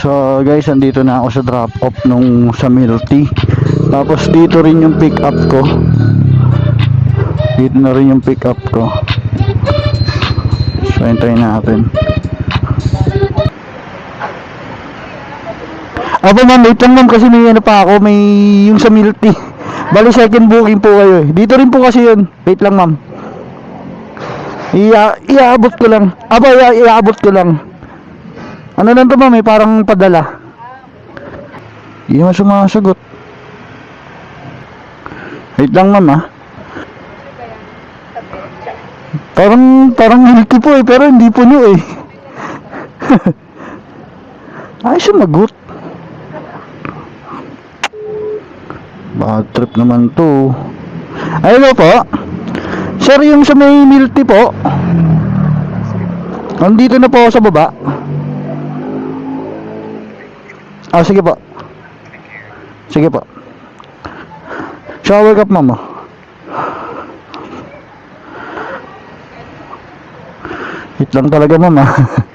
So guys, andito na ako sa drop off nung sa Milty. Tapos dito rin yung pick up ko. Dito na rin yung pick up ko. So hintayin natin. Aba ma'am, wait lang ma'am kasi may ano pa ako, may yung sa Milty. Bali second booking po kayo eh. Dito rin po kasi yun. Wait lang ma'am. Ia iaabot ko lang. Aba, ia iaabot ko lang. Ano lang to ma'am, may parang padala. Hindi naman sumasagot. Wait lang ma'am ah. Parang, parang milky po eh, pero hindi po niyo eh. Ay, sumagot. Bad trip naman to. Ay, hello po. Sir, yung sa may milty po. Nandito na po sa baba. Ah, sige po. Sige po. Shower cup, mama. Hit lang talaga, mama.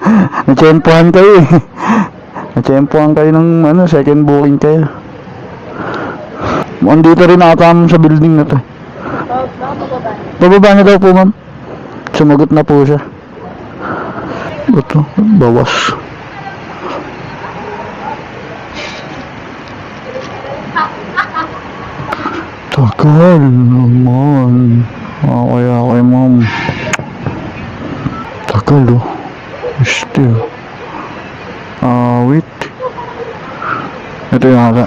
Natsempohan kayo eh. Natsempohan kayo ng ano, second booking kayo. Andito rin ata sa building na to. Bababa na daw po, ma'am. Sumagot na po siya. Ito, bawas. Tagal naman. Okay, okay, ma'am. Tagal, oh. Still. Ah, wait. Ito yung haka.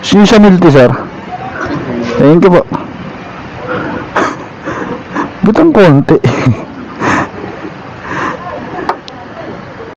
Sino sa milty, sir? Thank you po. Butang konti.